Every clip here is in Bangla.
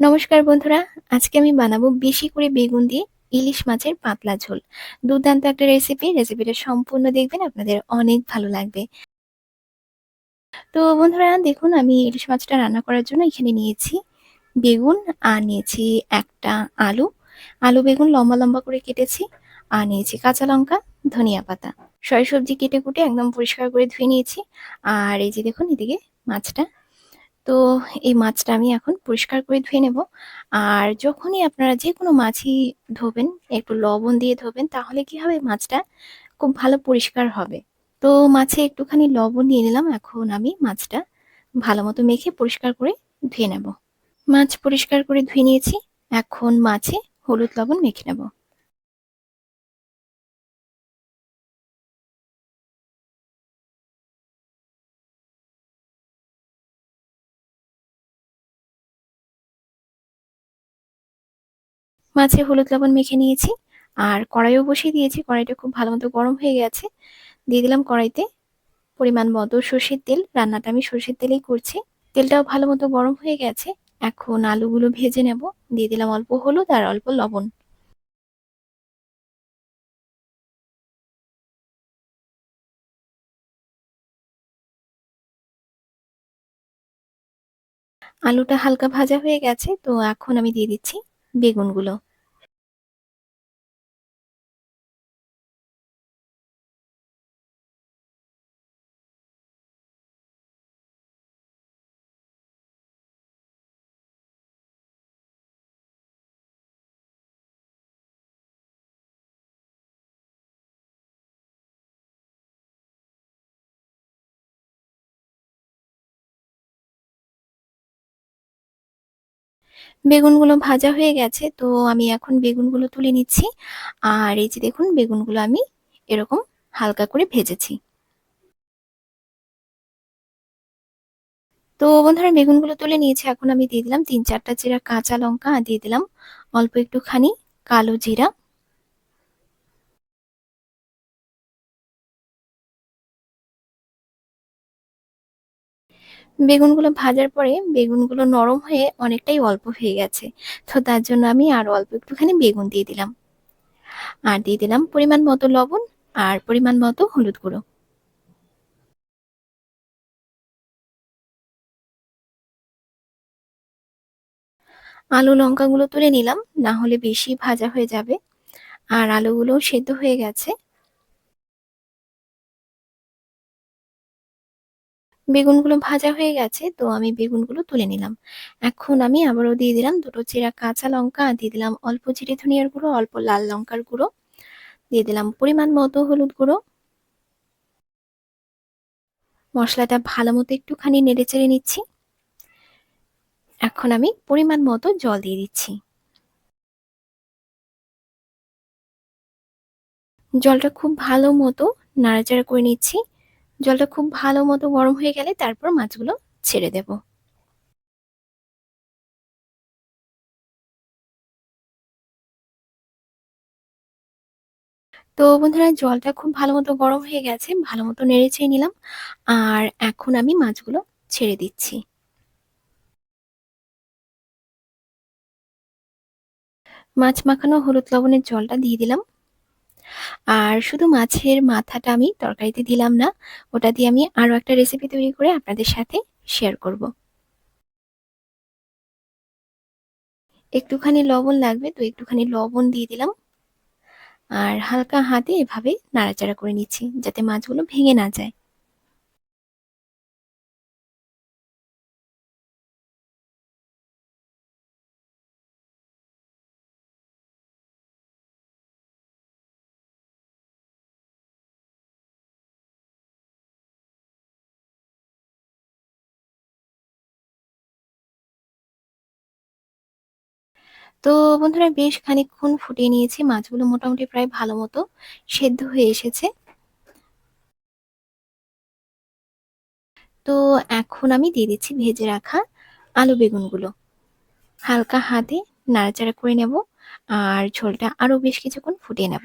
নমস্কার বন্ধুরা, আজকে আমি বানাবো বেশি করে বেগুন দিয়ে ইলিশ মাছের পাতলা ঝোল। দুর্দান্ত একটা রেসিপি রেসিপিটা সম্পূর্ণ দেখবেন, আপনাদের অনেক ভালো লাগবে। তো বন্ধুরা, দেখুন, আমি ইলিশ মাছটা রান্না করার জন্য এখানে নিয়েছি বেগুন, আর নিয়েছি একটা আলু। আলু বেগুন লম্বা লম্বা করে কেটেছি, আর নিয়েছি কাঁচা লঙ্কা, ধনিয়া পাতা। সয় সবজি কেটে কুটে একদম পরিষ্কার করে ধুয়ে নিয়েছি, আর এই যে দেখুন, এদিকে মাছটা তো এই মাছটা আমি এখন পরিষ্কার করে ধুয়ে নেব। আর যখনই আপনারা যে কোনো মাছই ধোবেন, একটু লবণ দিয়ে ধোবেন, তাহলে কি হবে মাছটা খুব ভালো পরিষ্কার হবে। তো মাছে একটুখানি লবণ নিয়ে নিলাম এখন আমি মাছটা ভালো মতো মেখে পরিষ্কার করে ধুয়ে নেব। মাছ পরিষ্কার করে ধুয়ে নিয়েছি, এখন মাছে হলুদ লবণ মেখে নেব। মাছে হলুদ লবণ মেখে নিয়েছি। আর কড়াইও বসিয়ে দিয়েছি। কড়াইটা খুব ভালো মতো গরম হয়ে গেছে। দিয়ে দিলাম কড়াইতে পরিমাণ মতো সর্ষের তেল। রান্নাটা আমি সর্ষের তেলেই করছি। তেলটাও ভালো মতো গরম হয়ে গেছে। এখন আলুগুলো ভেজে নেব। দিয়ে দিলাম অল্প হলুদ আর অল্প লবণ। আলুটা হালকা ভাজা হয়ে গেছে। তো এখন আমি দিয়ে দিচ্ছি বেগুনগুলো। বেগুনগুলো ভাজা হয়ে গেছে, তো আমি এখন বেগুনগুলো তুলে নিচ্ছি। আর এই যে দেখুন, বেগুনগুলো আমি এরকম হালকা করে ভেজেছি। তো বন্ধুরা, বেগুনগুলো তুলে নিয়েছি। এখন আমি দিয়ে দিলাম তিন চারটা জিরা কাঁচা লঙ্কা দিয়ে দিলাম অল্প একটুখানি কালো জিরা। বেগুনগুলো ভাজার পরে বেগুনগুলো নরম হয়ে অনেকটাই অল্প হয়ে গেছে। তো তার জন্য আমি আরও অল্প একটুখানি বেগুন দিয়ে দিলাম। আর দিয়ে দিলাম পরিমাণ মতো লবণ আর পরিমাণ মতো হলুদ গুঁড়ো। আলু লঙ্কাগুলো তুলে নিলাম, না হলে বেশি ভাজা হয়ে যাবে। আর আলুগুলো সেদ্ধ হয়ে গেছে। বেগুনগুলো ভাজা হয়ে গেছে, তো আমি বেগুনগুলো তুলে নিলাম। এখন আমি আবারও দিয়ে দিলাম দুটো চেরা কাঁচা লঙ্কা, দিয়ে দিলাম অল্প জিরে ধনিয়ার গুঁড়ো, অল্প লাল লঙ্কার গুঁড়ো, দিয়ে দিলাম পরিমাণ মতো হলুদ গুঁড়ো। মশলাটা ভালো মতো একটুখানি নেড়ে চেড়ে নিচ্ছি। এখন আমি পরিমাণ মতো জল দিয়ে দিচ্ছি। জলটা খুব ভালো মতো নাড়াচাড়া করে নিচ্ছি। জলটা খুব ভালো মতো গরম হয়ে গেলে তারপর মাছগুলো ছেড়ে দেব। তো বন্ধুরা, জলটা খুব ভালো মতো গরম হয়ে গেছে, ভালো মতো নেড়ে নিলাম, আর এখন আমি মাছগুলো ছেড়ে দিচ্ছি। মাছ মাখানো হলুদ লবণের জলটা দিয়ে দিলাম আর শুধু মাছের মাথাটা আমি তরকারিতে দিলাম না, ওটা দিয়ে আমি আরও একটা রেসিপি তৈরি করে আপনাদের সাথে শেয়ার করব। একটুখানি লবণ লাগবে, তো একটুখানি লবণ দিয়ে দিলাম। আর হালকা হাতে এভাবে নাড়াচাড়া করে নিচ্ছি, যাতে মাছগুলো ভেঙে না যায়। তো বন্ধুরা বেশ খানিকক্ষণ ফুটিয়ে নিয়েছি। মাছগুলো মোটামুটি প্রায় ভালো মতো সেদ্ধ হয়ে এসেছে। তো এখন আমি দিয়ে দিচ্ছি ভেজে রাখা আলু বেগুনগুলো। হালকা হাতে নাড়াচাড়া করে নেব আর ঝোলটা আরও বেশ কিছুক্ষণ ফুটিয়ে নেব।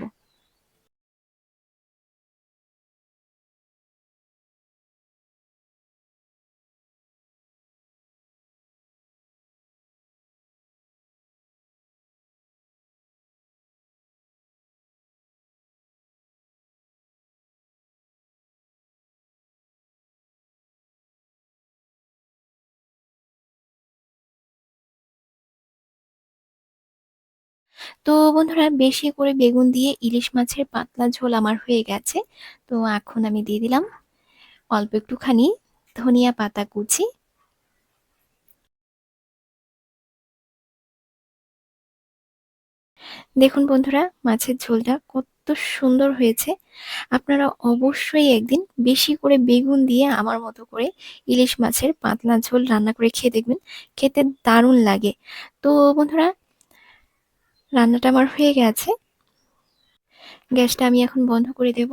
তো বন্ধুরা বেশি করে বেগুন দিয়ে ইলিশ মাছের পাতলা ঝোল আমার হয়ে গেছে। তো এখন আমি দিয়ে দিলাম অল্প একটুখানি ধনিয়া পাতা কুচি। দেখুন বন্ধুরা, মাছের ঝোলটা কত সুন্দর হয়েছে। আপনারা অবশ্যই একদিন বেশি করে বেগুন দিয়ে আমার মতো করে ইলিশ মাছের পাতলা ঝোল রান্না করে খেয়ে দেখবেন, খেতে দারুণ লাগে। তো বন্ধুরা রান্নাটা আমার হয়ে গেছে। গ্যাসটা আমি এখন বন্ধ করে দেব।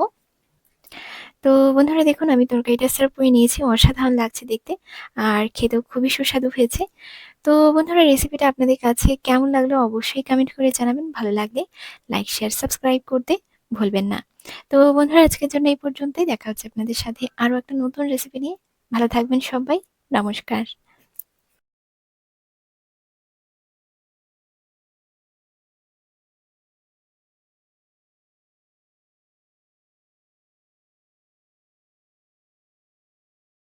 তো বন্ধুরা দেখুন, আমি তরকারিটা সার্ভ করে নিয়েছি, অসাধারণ লাগছে দেখতে আর খেতেও খুবই সুস্বাদু হয়েছে। তো বন্ধুরা রেসিপিটা আপনাদের কাছে কেমন লাগল অবশ্যই কমেন্ট করে জানাবেন। ভালো লাগলে লাইক শেয়ার সাবস্ক্রাইব করতে ভুলবেন না। তো বন্ধুরা, আজকের জন্য এই পর্যন্তই। দেখা হচ্ছে আপনাদের সাথে আরও একটা নতুন রেসিপি নিয়ে। ভালো থাকবেন সবাই। নমস্কার।